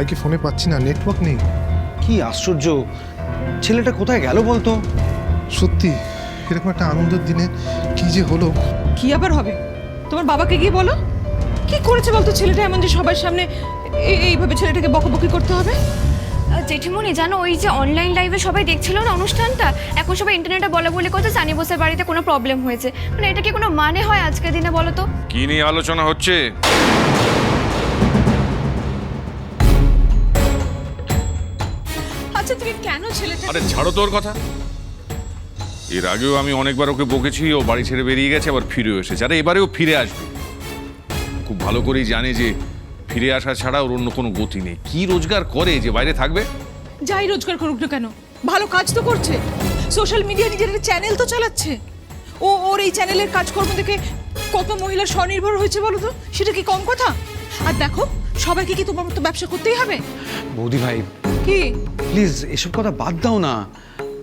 ভাইকে ফোনে পাচ্ছি না নেটওয়ার্ক নেই। কি আশ্চর্য। ছেলেটা কোথায় গেল বলতো? সত্যি এরকম একটা আনন্দের দিনে কি যে হলো। কি আবার হবে? তোমার বাবাকে গিয়ে বলো। কি করেছে বলতো ছেলেটা এমন যে সবার সামনে এইভাবে ছেলেটাকে বকবকি করতে হবে? আহ, জেঠিমণি জানো ওই যে অনলাইন লাইভে সবাই দেখছিল না অনুষ্ঠানটা? এখন সবাই ইন্টারনেটে বলা বলে কথা সানি বোসের বাড়িতে কোনো প্রবলেম হয়েছে। মানে এটা কি কোনো মানে হয় আজকের দিনে বলো তো? কি নিয়ে আলোচনা হচ্ছে? আরে ছাড়ো তোর কথা। এর আগেও আমি অনেকবার ওকে বকেছি ও বাড়ি ছেড়ে বেরিয়ে গেছে আবার ফিরেও এসেছে। আরে এবারেও ফিরে আসবে। খুব ভালো করেই জানে যে ফিরে আসা ছাড়া ওর অন্য কোনো গতি নেই। কি রোজগার করে যে বাইরে থাকবে? যাই রোজগার করুক না কেন ভালো কাজ তো করছে। সোশ্যাল মিডিয়া নিজের চ্যানেল তো চালাচ্ছে। ও ওর এই চ্যানেলের কাজকর্ম দেখে কত মহিলা স্বনির্ভর হয়েছে বলো তো? সেটা কি কম কথা? আর দেখো সবাইকে কি তোমার মতো ব্যবসা করতেই হবে? বৌদি ভাই কি? প্লিজ এসব কথা বাদ দাও না।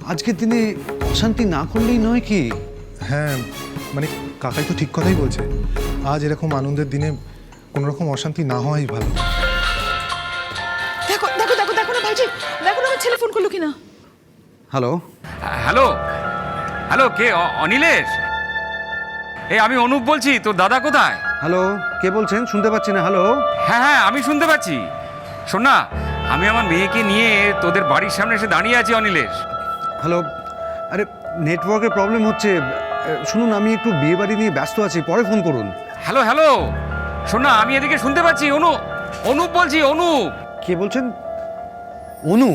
আজকের দিনে অশান্তি না করলেই নয় কি? হ্যাঁ মানে কাকাই তো ঠিক কথাই বলছে। আজ এরকম আনন্দের দিনে কোনো রকম অশান্তি না হওয়াই ভালো। দেখো দেখো দেখো দেখো না ভাইজি দেখো না আমার ছেলে ফোন করল কিনা। Hello hello. হ্যালো কে? অ- অনিলেশ? এই আমি অনুপ বলছি তোর দাদা কোথায়? হ্যালো কে বলছেন? শুনতে পাচ্ছি না হ্যালো হ্যাঁ হ্যাঁ আমি শুনতে পাচ্ছি। শোন না আমি আমার মেয়েকে নিয়ে তোদের বাড়ির সামনে এসে দাঁড়িয়ে আছি অনিলেশ। হ্যালো। আরে নেটওয়ার্কের প্রবলেম হচ্ছে। শুনুন আমি একটু বিয়ে বাড়ি নিয়ে ব্যস্ত আছি পরে ফোন করুন। Hello hello. শোন না আমি এদিকে শুনতে পাচ্ছি। অনু অনুপ বলছি অনুপ। কে বলছেন? অনু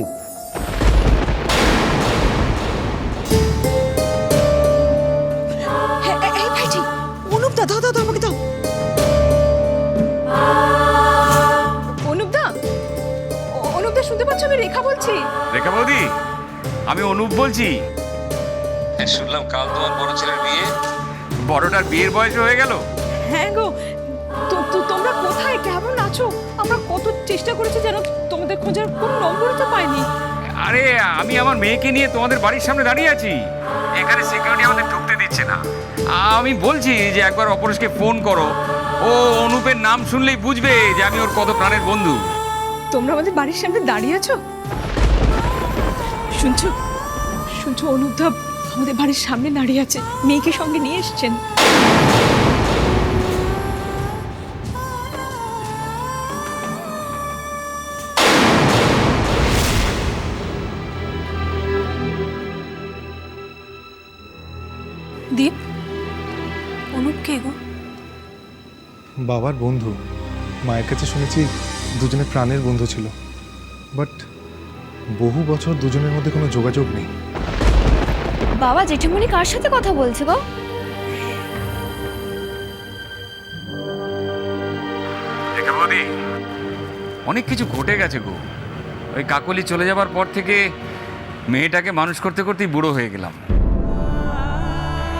বলছি? রেখা বৌদি আমি অনুপ বলছি। শুনলাম কাল তোমার বড় ছেলের বিয়ে। বড়টার বিয়ের বয়স হয়ে গেল। হ্যাঁ গো তোমরা কোথায় কেমন আছো? আমরা কত চেষ্টা করেছি যেন তোমাদের খোঁজার কোনো নম্বরই তো পাইনি। আরে আমি আমার মেয়েকে নিয়ে তোমাদের বাড়ির সামনে দাঁড়িয়ে আছি। এখানে সিকিউরিটি আমাদের ঢুকতে দিচ্ছে না। আমি বলছি যে একবার অপরেশকে ফোন করো। ও অনুপের নাম শুনলেই বুঝবে যে আমি ওর কত প্রাণের বন্ধু। তোমরা আমাদের বাড়ির সামনে দাঁড়িয়ে আছো? শুনছো? শুনছো অনুপ আমাদের বাড়ির সামনে দাঁড়িয়ে আছে। মেয়েকে সঙ্গে নিয়ে এসছেন। দীপ, অনুপ কে গো? বাবার বন্ধু। মায়ের কাছে শুনেছি দুজনে প্রাণের বন্ধু ছিল। বাট বহু বছর দুজনের মধ্যে কোনো যোগাযোগ নেই। বাবা জেঠিমণি কার সাথে কথা বলছে গো? অনেক কিছু ঘটে গেছে গো। ওই কাকলি চলে যাবার পর থেকে মেয়েটাকে মানুষ করতে করতেই বুড়ো হয়ে গেলাম।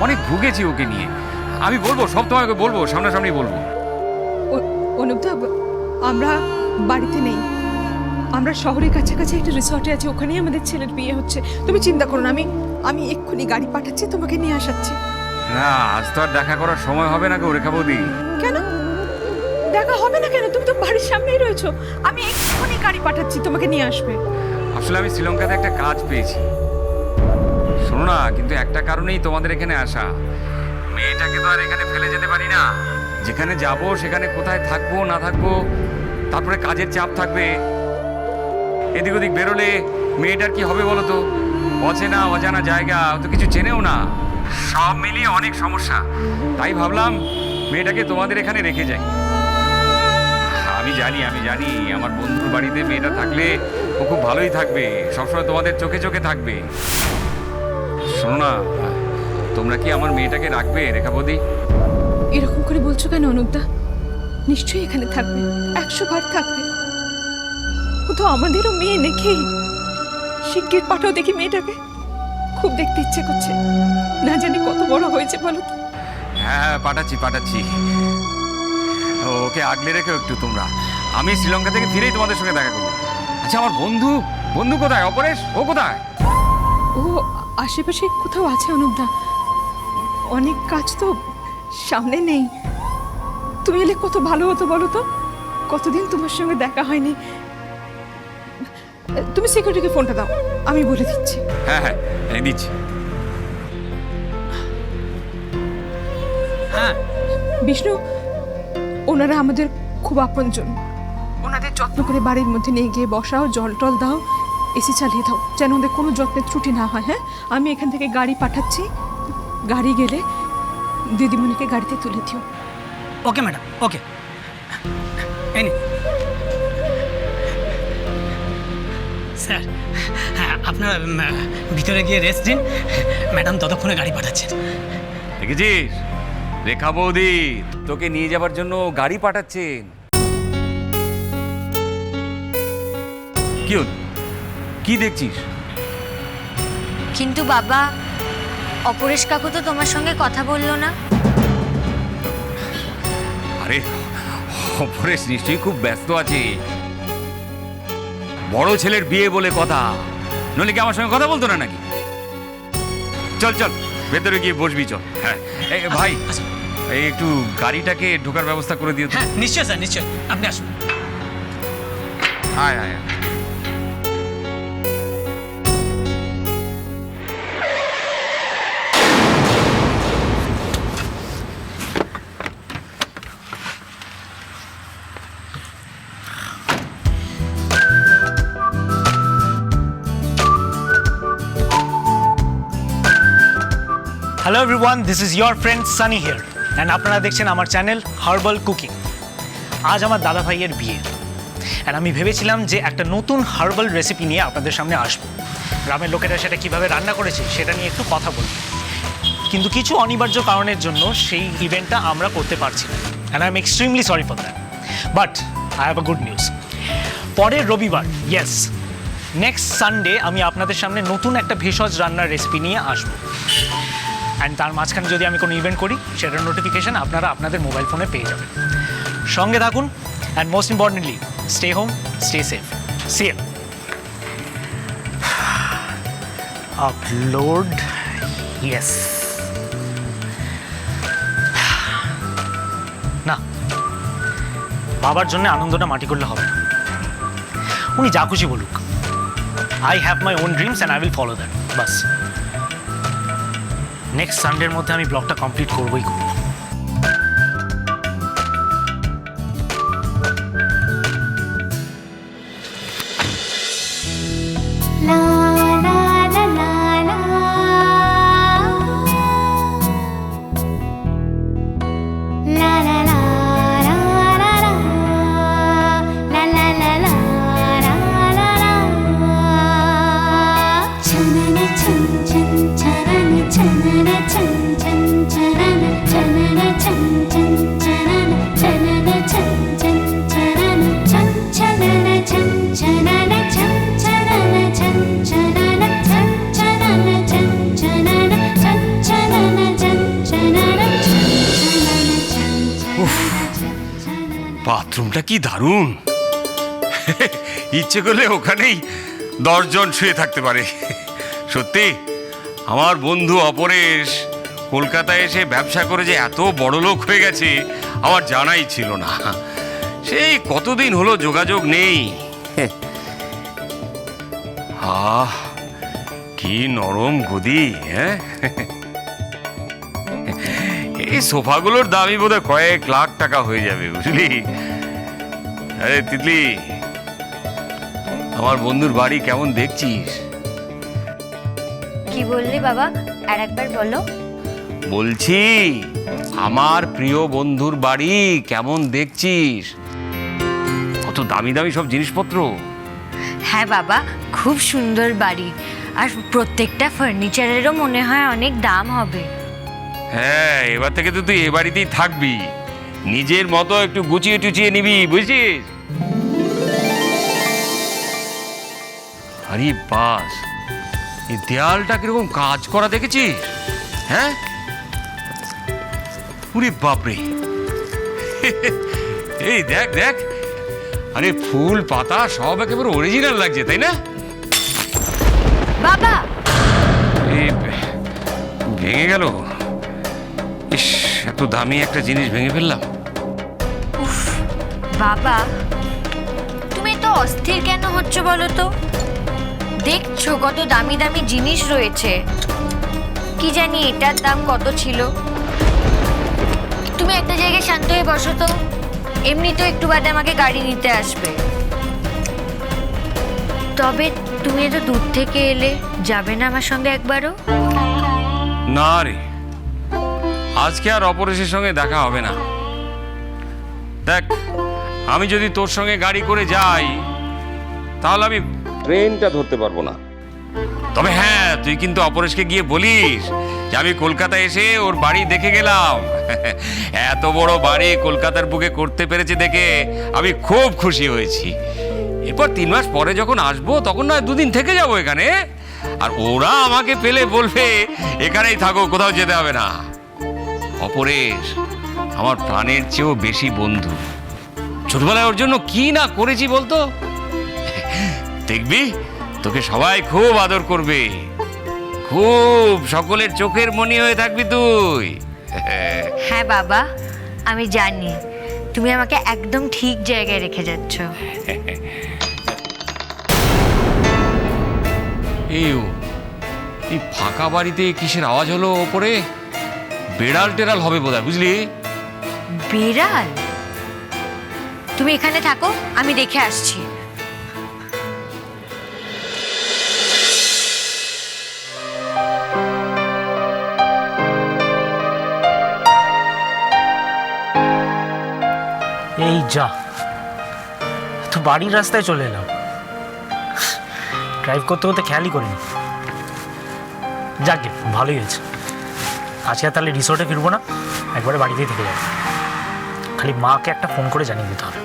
অনেক ভুগেছি ওকে নিয়ে। আমি বলব সব তোমাকে বলব সামনাসামনি বলব। অনুপদা আমরা বাড়িতে নেই। আমরা শহরের কাছাকাছি একটা রিসর্টে আছি ওখানেই আমাদের ছেলের বিয়ে হচ্ছে। তুমি চিন্তা করো না আমি আমি এক্ষুনি গাড়ি পাঠাচ্ছি তোমাকে নিয়ে আসাচ্ছি। না আজ তো আর দেখা করার সময় হবে না গো রেখা বৌদি। কেন? দেখা হবে না কেন? তুমি তো বাড়ির সামনেই রয়েছো। আমি এক্ষুনি গাড়ি পাঠাচ্ছি তোমাকে নিয়ে আসবে। আসলে আমি শ্রীলঙ্কাতে একটা কাজ পেয়েছি। শোনো না কিন্তু একটা কারণেই তোমাদের এখানে আসা। মেয়েটাকে তো আর এখানে ফেলে যেতে পারি না। যেখানে যাব সেখানে কোথায় থাকব না থাকব তারপরে কাজের চাপ থাকবে। এদিক ওদিক বেরোলে মেয়েটার কি হবে বলো তো? অচেনা, অজানা জায়গা তো কিছু চেনেও না। সব মিলিয়ে অনেক সমস্যা। তাই ভাবলাম মেয়েটাকে তোমাদের এখানে রেখে যাই। আমি জানি আমি জানি, আমার বন্ধুর বাড়িতে মেয়েটা থাকলে ও খুব ভালোই থাকবে। সবসময় তোমাদের চোখে চোখে থাকবে। শোনো না, তোমরা কি আমার মেয়েটাকে রাখবে রেখাবতী এরকম করে বলছো কেন অনুপদা? নিশ্চয়ই এখানে থাকবে, একশো বার থাকবে। ও তো আমাদেরও মেয়ে নাকি? শিগগির পাঠাও দেখি মেয়েটাকে। খুব দেখতে ইচ্ছে করছে। না জানি কত বড় হয়েছে বলো তো। হ্যাঁ পাঠাচ্ছি পাঠাচ্ছি। ওকে আগলে রেখো একটু তোমরা। আমি শ্রীলঙ্কা থেকে ফিরেই তোমাদের সঙ্গে দেখা করব। আচ্ছা আমার বন্ধু বন্ধু কোথায়? অপরেশ ও কোথায়? ও আশেপাশে কোথাও আছে অনুপদা। অনেক কাজ তো সামনে নেই। তুমি এলে কত ভালো হতো বলো তো? কতদিন তোমার সঙ্গে দেখা হয়নি? তুমি সিকিউরিটিকে ফোনটা দাও আমি বলে দিচ্ছি। হ্যাঁ হ্যাঁ এই দিচ্ছি। হ্যাঁ। বিষ্ণু ওনারা আমাদের খুব আপনজন। ওনাদের যত্ন করে বাড়ির মধ্যে নিয়ে গিয়ে বসাও জল টল দাও এসি চালিয়ে দাও যেন ওদের কোনো যত্নের ত্রুটি না হয় হ্যাঁ? আমি এখান থেকে গাড়ি পাঠাচ্ছি। গাড়ি গেলে দিদিমণিকে গাড়িতে তুলে দিও। ওকে ম্যাডাম ওকে এই স্যার হ্যাঁ আপনারা ভিতরে গিয়ে রেস্ট দিন ম্যাডাম ততক্ষণে গাড়ি পাঠাচ্ছেন। দেখেছিস? রেখা বৌদি তোকে নিয়ে যাবার জন্য গাড়ি পাঠাচ্ছেন। কি হল? কি দেখছিস? কিন্তু বাবা অপরেশ কাকু তো তোমার সঙ্গে কথা বলল না। আরে অপরেশ নিশ্চয়ই খুব ব্যস্ত আছে। বড় ছেলের বিয়ে বলে কথা। নইলে কি আমার সঙ্গে কথা বলতো না নাকি? চল চল ভেতরে গিয়ে বসবি চল। হ্যাঁ। এই ভাই এই একটু গাড়িটাকে ঢোকার ব্যবস্থা করে দিও হ্যাঁ নিশ্চয় স্যার নিশ্চয় আপনি আসুন। হ্যাঁ আয় hello everyone this is your friend Sunny here and আপনারা দেখছেন আমার চ্যানেল হার্বাল কুকিং আজ আমার দাদা ভাইয়ের বিয়ে। অ্যান্ড আমি ভেবেছিলাম যে একটা নতুন হার্বাল রেসিপি নিয়ে আপনাদের সামনে আসব। গ্রামের লোকেরা সেটা কীভাবে রান্না করেছে সেটা নিয়ে একটু কথা বলব কিন্তু কিছু অনিবার্য কারণের জন্য সেই ইভেন্টটা আমরা করতে পারছি না। And I am extremely sorry for that but I have a good news পরের রবিবার ইয়েস নেক্সট সানডে আমি আপনাদের সামনে নতুন একটা ভেষজ রান্নার রেসিপি নিয়ে আসব। অ্যান্ড তার মাঝখানে যদি আমি কোনো ইভেন্ট করি সেটার নোটিফিকেশন আপনারা আপনাদের মোবাইল ফোনে পেয়ে যাবেন। সঙ্গে থাকুন and most importantly stay home stay safe C M upload yes না। বাবার জন্য আনন্দটা মাটি করলে হবে না। উনি যা খুশি বলুক। I have my own dreams and I will follow that bus. Next সানডের মধ্যে আমি ব্লগটা কমপ্লিট করবই। করব লা বাথরুমটা কি দারুণ। ইচ্ছে করলে ওখানেই দশজন শুয়ে থাকতে পারে। সত্যি, আমার বন্ধু অপরেশ কলকাতায় এসে ব্যবসা করে যে এত বড় লোক হয়ে গেছে, আমার জানাই ছিল না। সেই কতদিন হলো যোগাযোগ নেই। আহ, কি নরম গদি হ্যাঁ? এই সোফাগুলোর দামই বোধ কয়েক লাখ টাকা হয়ে যাবে বুঝলি? আরে তিতলি আমার বন্ধুর বাড়ি কেমন দেখছিস? কি বললি বাবা? আর একবার বলো। বলছি আমার প্রিয় বন্ধুর বাড়ি কেমন দেখছিস? কত দামি দামি সব জিনিসপত্র। হ্যাঁ বাবা খুব সুন্দর বাড়ি। আর প্রত্যেকটা ফার্নিচারেরও মনে হয় অনেক দাম হবে। হ্যাঁ এবার থেকে তো তুই এ বাড়িতেই থাকবি। নিজের মতো একটু গুছিয়ে টুচিয়ে নিবি বুঝছিস? আরে বাস এই দেয়ালটা কীরকম কাজ করা দেখেছিস? হ্যাঁ? উরে বাপরে। এই দেখ দেখ। আরে ফুল পাতা সব একেবারে অরিজিনাল লাগছে তাই না? বাবা! ভেঙে গেল। দামি একটা জিনিস ভেঙে ফেললাম। বাবা তুমি তো অস্থির কেন হচ্ছে বলো তো? দেখছ কত দামি দামি জিনিস রয়েছে। কি জানি এটার দাম কত ছিল? তুমি একটা জায়গায় শান্ত হয়ে বসো তো। এমনি তো একটু বাদে আমাকে গাড়ি নিতে আসবে। তবে তুমি এত দূর থেকে এলে যাবে না আমার সঙ্গে একবারও? না রে। আজকে আর অপরেশের সঙ্গে দেখা হবে না। দেখ আমি যদি তোর সঙ্গে গাড়ি করে যাই তাহলে আমি ট্রেনটা ধরতে পারব না। তবে হ্যাঁ তুই কিন্তু অপরেশকে গিয়ে বলিস যে আমি কলকাতা এসে ওর বাড়ি দেখে গেলাম। এত বড় বাড়ি কলকাতার বুকে করতে পেরেছে দেখে আমি খুব খুশি হয়েছি। এরপর তিন মাস পরে যখন আসব তখন না দুদিন থেকে যাব এখানে। আর ওরা আমাকে পেলে বলবে এখানেই থাকো কোথাও যেতে হবে না। অপরেশ আমার প্রাণের চেয়েও বেশি বন্ধু। ছোটবেলায় ওর জন্য কি না করেছি বলতো? দেখবি তোকে সবাই খুব আদর করবে। খুব সকলের চোখের মনি হয়ে থাকবি তুই। হ্যাঁ বাবা আমি জানি। তুমি আমাকে একদম ঠিক জায়গায় রেখে যাচ্ছ। এই এই ফাঁকা বাড়িতে কিসের আওয়াজ হলো ওপরে? বেড়াল টেড়াল হবে বোধহয় বুঝলি? বিড়াল? তুমি এখানে থাকো আমি দেখে আসছি। এই যা। তো বাড়ির রাস্তায় চলে এলাম। ড্রাইভ করতে করতে খেয়ালই করিনি। যাকে ভালোই হয়েছে। আজকে তাহলে রিসোর্টে ফিরবো না, একবারে বাড়িতেই থেকে যাব। খালি মাকে একটা ফোন করে জানিয়ে দিতে হবে।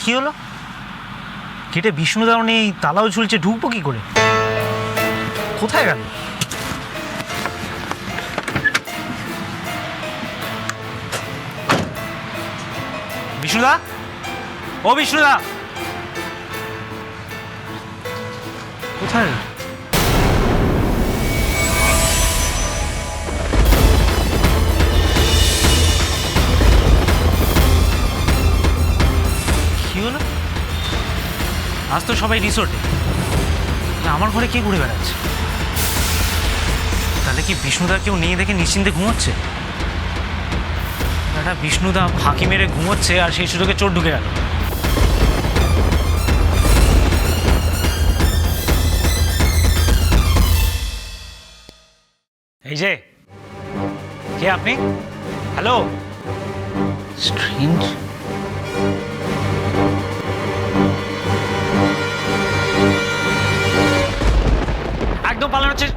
কি হলো? গেটে বিষ্ণুদাও নেই তালাও ঝুলছে, ঢুকবো কি করে? কোথায় গেল? বিষ্ণুদা ও বিষ্ণুদা কোথায়? কি হলো আজ তো সবাই রিসোর্টে আমার ঘরে কে ঘুরে বেড়াচ্ছে? তাহলে কি বিষ্ণুদা কেউ নিয়ে দেখে নিশ্চিন্তে ঘুমোচ্ছে? একটা বিষ্ণুদা ফাঁকি মেরে ঘুমোচ্ছে আর সেই সুযোগে চোর ঢুকে গেল। এই যে কে আপনি? হ্যালো স্ট্রেঞ্জ একদম পালানো হচ্ছে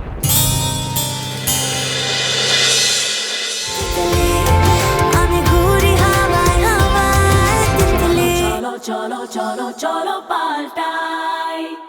cholo, cholo, cholo, paltai.